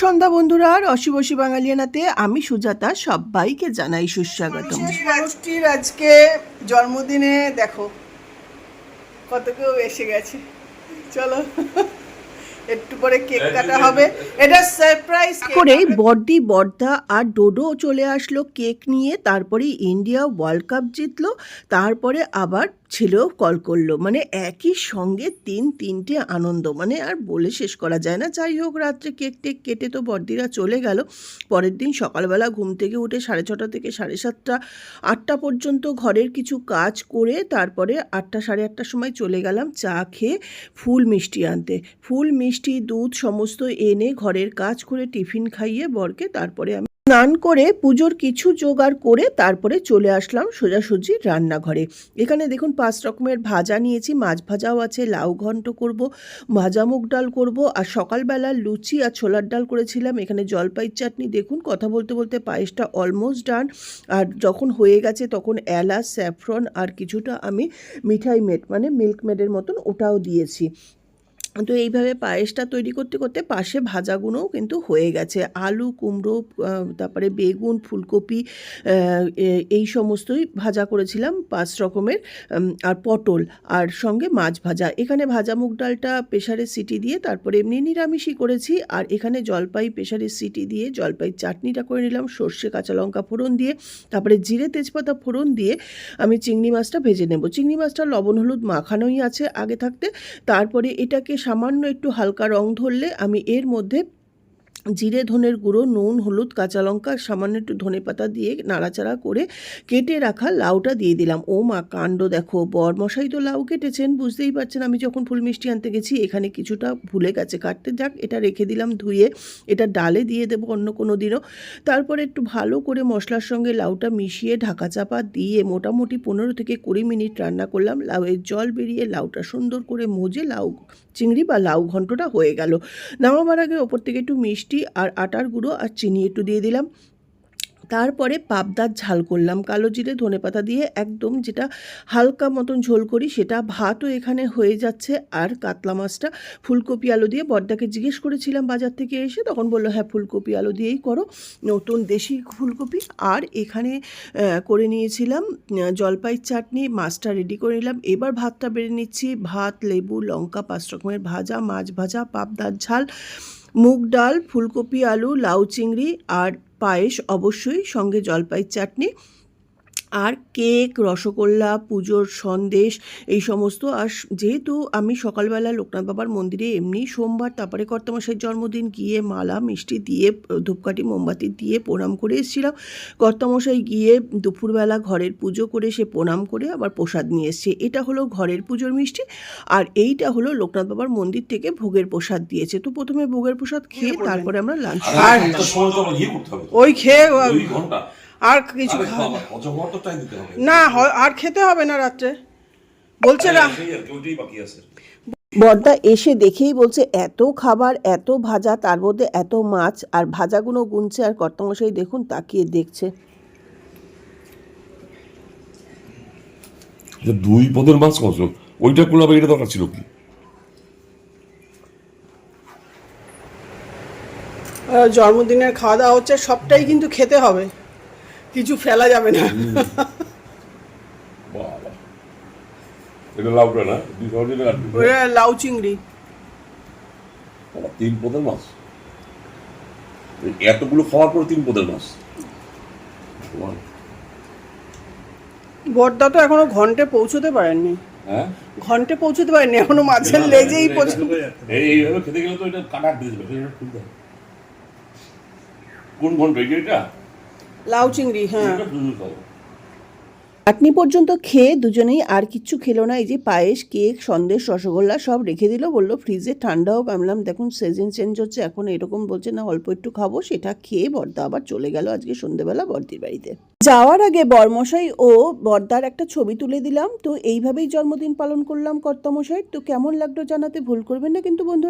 সন্ধ্যা বন্ধুরা আর অশিবশী বাঙালিয়ানাতে আমি সুজাতা সবাইকে জানাই সুস্বাগতম। মানুষটির আজকে জন্মদিনে দেখো কত কেউ এসে গেছে। চলো একটু পরে কেক কাটা হবে। এটা সারপ্রাইজ করে বর্দি বর্দা আর ডোডো চলে আসলো কেক নিয়ে তারপরে ইন্ডিয়া ওয়ার্ল্ড কাপ জিতলো তারপরে আবার ছেলেও কল করল। মানে একই সঙ্গে তিন তিনটে আনন্দ। মানে আর বলে শেষ করা যায় না। যাই হোক, রাত্রে কেক টেক কেটে তো বর্দিরা চলে গেল। পরের দিন সকালবেলা ঘুম থেকে উঠে সাড়ে ছটা থেকে সাড়ে সাতটা, আটটা পর্যন্ত ঘরের কিছু কাজ করে তারপরে আটটা সাড়ে আটটার সময় চলে গেলাম চা খেয়ে ফুল মিষ্টি আনতে। ফুল, মিষ্টি, দুধ সমস্ত এনে ঘরের কাজ করে টিফিন খাইয়ে বরকে তারপরে আমি স্নান করে পুজোর কিছু জোগাড় করে তারপরে চলে আসলাম সোজাসুজি রান্নাঘরে। এখানে দেখুন পাঁচ রকমের ভাজা নিয়েছি, মাছ ভাজাও আছে, লাউ ঘন্ট করব, ভাজা মুগ ডাল করব, আর সকালবেলা লুচি আর ছোলার ডাল করেছিলাম। এখানে জলপাই চাটনি, দেখুন কথা বলতে বলতে পায়েসটা অলমোস্ট ডান আর যখন হয়ে গেছে তখন এলাচ, স্যাফরন আর কিছুটা আমি মিঠাই মেড মানে মিল্ক মেডের মতন ওটাও দিয়েছি। তো এইভাবে পায়েসটা তৈরি করতে করতে পাশে ভাজাগুলোও কিন্তু হয়ে গেছে। আলু, কুমড়ো তারপরে বেগুন, ফুলকপি এই সমস্তই ভাজা করেছিলাম পাঁচ রকমের আর পটল আর সঙ্গে মাছ ভাজা। এখানে ভাজা মুগ ডালটা প্রেশারে সিটি দিয়ে তারপরে এমনি নিরামিষই করেছি আর এখানে জলপাই প্রেশারে সিটি দিয়ে জলপাই চাটনিটা করে নিলাম, সর্ষে, কাঁচা লঙ্কা ফোড়ন দিয়ে, তারপরে জিরে তেজপাতা ফোড়ন দিয়ে আমি চিংড়ি মাছটা ভেজে নেব। চিংড়ি মাছটা লবণ, হলুদ মাখানোই আছে আগে থাকতে। তারপরে এটাকে সামান্য একটু হালকা রং ধরলে আমি এর মধ্যে জিরে, ধনের গুঁড়ো, নুন, হলুদ, কাঁচা লঙ্কা, সামান্য একটু ধনে পাতা দিয়ে নাড়াচাড়া করে কেটে রাখা লাউটা দিয়ে দিলাম। ও মা, কাণ্ড দেখো। বর মশাই তো লাউ কেটেছেন, বুঝতেই পারছেন। আমি যখন ফুল মিষ্টি আনতে গেছি, এখানে কিছুটা ভুলে গেছে। কাটতে যাক, এটা রেখে দিলাম ধুয়ে। এটা ডালে দিয়ে দেবো অন্য কোনো দিনও। তারপরে একটু ভালো করে মশলার সঙ্গে লাউটা মিশিয়ে ঢাকা চাপা দিয়ে মোটামুটি পনেরো থেকে কুড়ি মিনিট রান্না করলাম। লাউয়ের জল বেরিয়ে লাউটা সুন্দর করে মজে লাউ, চিংড়ি বা লাউ ঘন্টটা হয়ে গেল। নামাবার আগে ওপর থেকে একটু মিষ্টি আর আটার গুঁড়ো আর চিনি একটু দিয়ে দিলাম। তারপরে পাবদার ঝাল করলাম। কালো জিরে ধনেপাতা দিয়ে একদম যেটা হালকা মতন ঝোল করি সেটা ভাতও এখানে হয়ে যাচ্ছে। আর কাতলা মাছটা ফুলকপি আলু দিয়ে বর্দাকে জিজ্ঞেস করেছিলাম বাজার থেকে এসে, তখন বলল হ্যাঁ ফুলকপি আলু দিয়েই করো। নতুন দেশি ফুলকপি। আর এখানে করে নিয়েছিলাম জলপাই চাটনি, মাছটা রেডি করে নিলাম। এবার ভাতটা বেড়ে নিচ্ছি। ভাত, লেবু, লঙ্কা, পাঁচ রকমের ভাজা, মাছ ভাজা, পাবদার ঝাল। মুগ ডাল ফুলকপি আলু লাউ চিংড়ি আর পায়েস অবশ্যই সঙ্গে জলপাই চাটনি। আর কেক রসগোল্লা পুজোর সন্দেশ এই সমস্ত। আর যেহেতু আমি সকালবেলা লোকনাথ বাবার মন্দিরে এমনি সোমবার তারপরে কর্তামশাইয়ের জন্মদিন গিয়ে মালা মিষ্টি দিয়ে ধূপকাঠি মোমবাতি দিয়ে প্রণাম করে এসেছিলাম। কর্তামশাই গিয়ে দুপুরবেলা ঘরের পুজো করে সে প্রণাম করে আবার প্রসাদ নিয়ে এসছে। এটা হলো ঘরের পুজোর মিষ্টি। আর এইটা হলো লোকনাথ বাবার মন্দির থেকে ভোগের প্রসাদ দিয়েছে। তো প্রথমে ভোগের প্রসাদ খেয়ে তারপরে আমরা লাঞ্চ আর একটা সময় তো আবার করতে হবে। তো। ওই খেয়ে আর কিছু না আর খেতে হবে না রাত্রে। বলছে না বর্দা এসে দেখেই বলছে এত খাবার এত ভাজা তার মধ্যে এত মাছ আর ভাজাগুলো গুনছে আর কর্তামশাই দেখুন তাকিয়ে দেখছে। দুই পদের মাছ কত? ওইটা আবার এটা দরকার ছিল কি? জন্মদিনের খাওয়া দাওয়া হচ্ছে সবটাই কিন্তু খেতে হবে। কিছু ফেলা যাবে না। এটা লাউটা না? দুই সহজে কাটবি লাউ চিংড়ি। তিন পদের মাছ? এতগুলো খাওয়ার পর তিন পদের মাছ? বর্দা তো এখনও ঘন্টে পৌঁছতে পারেননি। হ্যাঁ? ঘন্টে পৌঁছতে পারেননি এখনও মাছের লেজেই পৌঁছতে এইভাবে খেতে গেলে তো এটা কাটা দিয়ে দেবে এটা খুলতে হবে। কোন ঘণ্টা এটা লাউ চিংড়ি হ্যাঁ চাটনি পর্যন্ত খেয়ে দুজনেই আর কিচ্ছু খেলো না। এই যে পায়েস কেক সন্দেশ রসগোল্লা সব রেখে দিল বলল ফ্রিজে ঠান্ডা হোক আমি বললাম দেখুন সিজন চেঞ্জ হচ্ছে এখন এরকম বলছে না অল্প একটু খাব সেটা খেয়ে বর্দা আবার চলে গেল আজকে সন্ধেবেলা বর্দির বাড়িতে। যাওয়ার আগে বরমশাই ও বর্দার একটা ছবি তুলে দিলাম। তো এইভাবেই জন্মদিন পালন করলাম কর্তামশাই। তো কেমন লাগল জানাতে ভুল করবেন না কিন্তু বন্ধুরা।